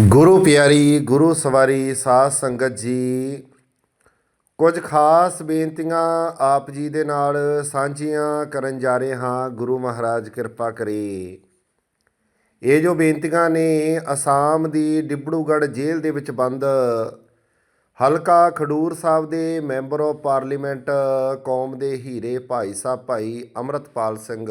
ਗੁਰੂ ਪਿਆਰੀ, ਗੁਰੂ ਸਵਾਰੀ, ਸਾਧ ਸੰਗਤ ਜੀ, ਕੁਝ ਖਾਸ ਬੇਨਤੀਆਂ ਆਪ ਜੀ ਦੇ ਨਾਲ ਸਾਂਝੀਆਂ ਕਰਨ ਜਾ ਰਹੇ ਹਾਂ। ਗੁਰੂ ਮਹਾਰਾਜ ਕਿਰਪਾ ਕਰੇ। ਇਹ ਜੋ ਬੇਨਤੀਆਂ ਨੇ ਅਸਾਮ ਦੀ ਡਿਬੜੂਗੜ੍ਹ ਜੇਲ੍ਹ ਦੇ ਵਿੱਚ ਬੰਦ, ਹਲਕਾ ਖਡੂਰ ਸਾਹਿਬ ਦੇ ਮੈਂਬਰ ਆਫ ਪਾਰਲੀਮੈਂਟ ਕੌਮ ਦੇ ਹੀਰੇ ਭਾਈ ਸਾਹਿਬ ਭਾਈ ਅਮਰਤਪਾਲ ਸਿੰਘ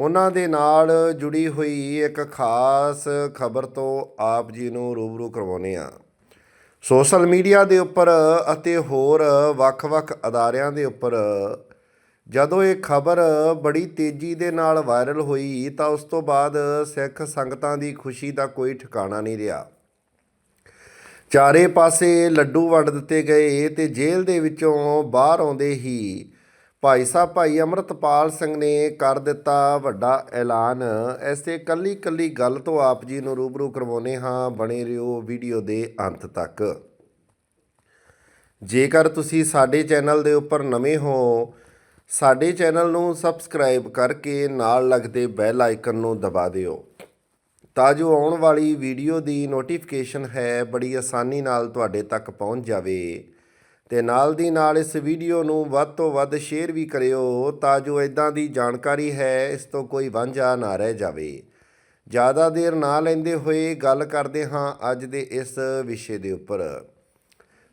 ਉਹਨਾਂ ਦੇ ਨਾਲ ਜੁੜੀ ਹੋਈ ਇੱਕ ਖਾਸ ਖਬਰ ਤੋਂ ਆਪ ਜੀ ਨੂੰ ਰੂਬਰੂ ਕਰਵਾਉਂਦੇ ਆ ਸੋਸ਼ਲ ਮੀਡੀਆ ਦੇ ਉੱਪਰ ਅਤੇ ਹੋਰ ਵੱਖ-ਵੱਖ ਅਦਾਰਿਆਂ ਦੇ ਉੱਪਰ ਜਦੋਂ ਇਹ ਖਬਰ ਬੜੀ ਤੇਜ਼ੀ ਦੇ ਨਾਲ ਵਾਇਰਲ ਹੋਈ ਤਾਂ ਉਸ ਤੋਂ ਬਾਅਦ ਸਿੱਖ ਸੰਗਤਾਂ ਦੀ ਖੁਸ਼ੀ ਦਾ ਕੋਈ ਠਿਕਾਣਾ ਨਹੀਂ ਰਿਹਾ। ਚਾਰੇ ਪਾਸੇ ਲੱਡੂ ਵੰਡ ਦਿੱਤੇ ਗਏ ਤੇ ਜੇਲ੍ਹ ਦੇ ਵਿੱਚੋਂ ਬਾਹਰ ਆਉਂਦੇ ਹੀ ਭਾਈ ਸਾਹਿਬ, ਭਾਈ ਅਮਰਤਪਾਲ ਸਿੰਘ ਨੇ ਕਰ ਦਿੱਤਾ ਵੱਡਾ ਐਲਾਨ। ਐਸੇ ਕੱਲੀ ਕੱਲੀ ਗੱਲ ਤੋਂ ਆਪ ਜੀ ਨੂੰ ਰੂਬਰੂ ਕਰਵਾਉਨੇ ਹਾਂ। ਬਣੇ ਰਹੋ ਵੀਡੀਓ ਦੇ ਅੰਤ ਤੱਕ। ਜੇਕਰ ਤੁਸੀਂ ਸਾਡੇ ਚੈਨਲ ਦੇ ਉੱਪਰ ਨਵੇਂ ਹੋ, ਸਾਡੇ ਚੈਨਲ ਨੂੰ ਸਬਸਕ੍ਰਾਈਬ ਕਰਕੇ ਨਾਲ ਲੱਗਦੇ ਬੈਲ ਆਈਕਨ ਨੂੰ ਦਬਾ ਦਿਓ, ਤਾਂ ਜੋ ਆਉਣ ਵਾਲੀ ਵੀਡੀਓ ਦੀ ਨੋਟੀਫਿਕੇਸ਼ਨ ਹੈ, ਬੜੀ ਆਸਾਨੀ ਨਾਲ ਤੁਹਾਡੇ ਤੱਕ ਪਹੁੰਚ ਜਾਵੇ। ਤੇ ਨਾਲ ਦੀ ਨਾਲ ਇਸ ਵੀਡੀਓ ਨੂੰ ਵੱਧ ਤੋਂ ਵੱਧ ਸ਼ੇਅਰ ਵੀ ਕਰਿਓ ਤਾਂ ਜੋ ਇਦਾਂ ਦੀ ਜਾਣਕਾਰੀ ਹੈ, ਇਸ ਤੋਂ ਕੋਈ ਵਾਂਝਾ ਨਾ ਰਹਿ ਜਾਵੇ। ਜ਼ਿਆਦਾ ਦੇਰ ਨਾ ਲੈਂਦੇ ਹੋਏ ਗੱਲ ਕਰਦੇ ਹਾਂ ਅੱਜ ਦੇ ਇਸ ਵਿਸ਼ੇ ਦੇ ਉੱਪਰ।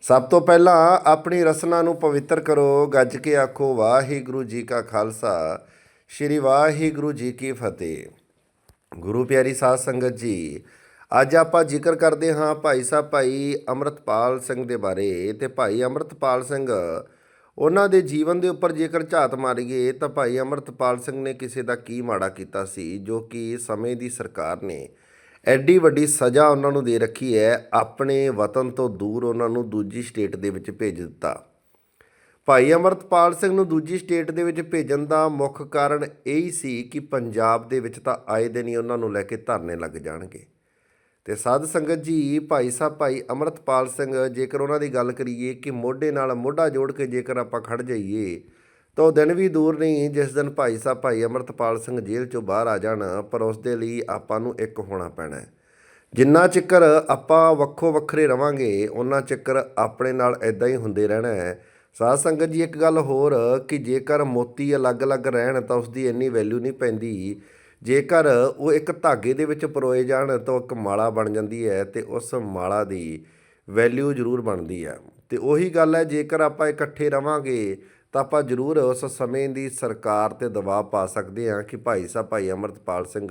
ਸਭ ਤੋਂ ਪਹਿਲਾਂ ਆਪਣੀ ਰਸਨਾ ਨੂੰ ਪਵਿੱਤਰ ਕਰੋ, ਗੱਜ ਕੇ ਆਖੋ, ਵਾਹਿਗੁਰੂ ਜੀ ਕਾ ਖਾਲਸਾ, ਸ੍ਰੀ ਵਾਹਿਗੁਰੂ ਜੀ ਕੀ ਫਤਿਹ। ਗੁਰੂ ਪਿਆਰੀ ਸਾਧ ਸੰਗਤ ਜੀ ਅੱਜ ਆਪਾਂ ਜ਼ਿਕਰ ਕਰਦੇ ਹਾਂ ਭਾਈ ਸਾਹਿਬ ਭਾਈ ਅਮਰਤਪਾਲ ਸਿੰਘ ਦੇ ਬਾਰੇ ਤੇ ਭਾਈ ਅਮਰਤਪਾਲ ਸਿੰਘ, ਉਹਨਾਂ ਦੇ ਜੀਵਨ ਦੇ ਉੱਪਰ ਜੇਕਰ ਝਾਤ ਮਾਰੀਏ ਤਾਂ ਭਾਈ ਅਮਰਤਪਾਲ ਸਿੰਘ ਨੇ ਕਿਸੇ ਦਾ ਕੀ ਮਾੜਾ ਕੀਤਾ ਸੀ, ਜੋ ਕਿ ਸਮੇਂ ਦੀ ਸਰਕਾਰ ਨੇ ਐਡੀ ਵੱਡੀ ਸਜ਼ਾ ਉਹਨਾਂ ਨੂੰ ਦੇ ਰੱਖੀ ਹੈ, ਆਪਣੇ ਵਤਨ ਤੋਂ ਦੂਰ ਉਹਨਾਂ ਨੂੰ ਦੂਜੀ ਸਟੇਟ ਦੇ ਵਿੱਚ ਭੇਜ ਦਿੱਤਾ। ਭਾਈ ਅਮਰਤਪਾਲ ਸਿੰਘ ਨੂੰ ਦੂਜੀ ਸਟੇਟ ਦੇ ਵਿੱਚ ਭੇਜਣ ਦਾ ਮੁੱਖ ਕਾਰਨ ਇਹ ਹੀ ਸੀ ਕਿ ਪੰਜਾਬ ਦੇ ਵਿੱਚ ਤਾਂ ਆਏ ਦਿਨ ਹੀ ਉਹਨਾਂ ਨੂੰ ਲੈ ਕੇ ਧਰਨੇ ਲੱਗ ਜਾਣਗੇ। ਤੇ ਸਾਧ ਸੰਗਤ ਜੀ, ਭਾਈ ਸਾਹਿਬ, ਭਾਈ ਅਮਰਤਪਾਲ ਸਿੰਘ, ਜੇਕਰ ਉਹਨਾਂ ਦੀ ਗੱਲ ਕਰੀਏ ਕਿ ਮੋਢੇ ਨਾਲ ਮੋਢਾ ਜੋੜ ਕੇ ਜੇਕਰ ਆਪਾਂ ਖੜ ਜਾਈਏ, ਤਾਂ ਉਹ ਦਿਨ ਵੀ ਦੂਰ ਨਹੀਂ, ਜਿਸ ਦਿਨ ਭਾਈ ਸਾਹਿਬ, ਭਾਈ ਅਮਰਤਪਾਲ ਸਿੰਘ ਜੇਲ੍ਹ ਚੋਂ ਬਾਹਰ ਆ ਜਾਣ, ਪਰ ਉਸ ਦੇ ਲਈ ਆਪਾਂ ਨੂੰ ਇੱਕ ਹੋਣਾ ਪੈਣਾ ਹੈ। ਜਿੰਨਾ ਚਿਕਰ ਆਪਾਂ ਵੱਖੋ ਵੱਖਰੇ ਰਵਾਂਗੇ ਉਹਨਾਂ ਚਿਕਰ ਆਪਣੇ ਨਾਲ ਇਦਾਂ ਹੀ ਹੁੰਦੇ ਰਹਿਣਾ ਹੈ। ਸਾਧ ਸੰਗਤ ਜੀ, ਇੱਕ ਗੱਲ ਹੋਰ, ਕਿ ਜੇਕਰ ਮੋਤੀ ਅਲੱਗ-ਅਲੱਗ ਰਹਿਣ ਤਾਂ ਉਸ ਦੀ ਇੰਨੀ ਵੈਲਿਊ ਨਹੀਂ ਪੈਂਦੀ ਜੇਕਰ ਉਹ ਇੱਕ ਧਾਗੇ ਦੇ ਵਿੱਚ ਪਰੋਏ ਜਾਣ ਤਾਂ ਉਹ ਇੱਕ ਮਾਲਾ ਬਣ ਜਾਂਦੀ ਹੈ ਤੇ ਉਸ ਮਾਲਾ ਦੀ ਵੈਲਿਊ ਜ਼ਰੂਰ ਬਣਦੀ ਹੈ ਤੇ ਉਹੀ ਗੱਲ ਹੈ ਜੇਕਰ ਆਪਾਂ ਇਕੱਠੇ ਰਵਾਂਗੇ ਤਾਂ ਆਪਾਂ ਜ਼ਰੂਰ ਉਸ ਸਮੇਂ ਦੀ ਸਰਕਾਰ ਤੇ ਦਬਾਅ ਪਾ ਸਕਦੇ ਹਾਂ ਕਿ ਭਾਈ ਸਾਹਿਬ ਭਾਈ ਅਮਰਤਪਾਲ ਸਿੰਘ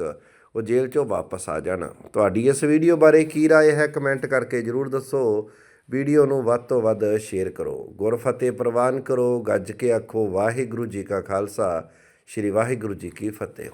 ਉਹ ਜੇਲ੍ਹ ਚੋਂ ਵਾਪਸ ਆ ਜਾਣ ਤੁਹਾਡੀ ਇਸ ਵੀਡੀਓ ਬਾਰੇ ਕੀ رائے ਹੈ ਕਮੈਂਟ ਕਰਕੇ ਜ਼ਰੂਰ ਦੱਸੋ ਵੀਡੀਓ ਨੂੰ ਵੱਧ ਤੋਂ ਵੱਧ ਸ਼ੇਅਰ ਕਰੋ ਗੁਰਫਤਿਹ ਪ੍ਰਵਾਨ ਕਰੋ ਗੱਜ ਕੇ ਆਖੋ ਵਾਹਿਗੁਰੂ ਜੀ ਕਾ ਖਾਲਸਾ ਸ੍ਰੀ ਵਾਹਿਗੁਰੂ ਜੀ ਕੀ ਫਤਿਹ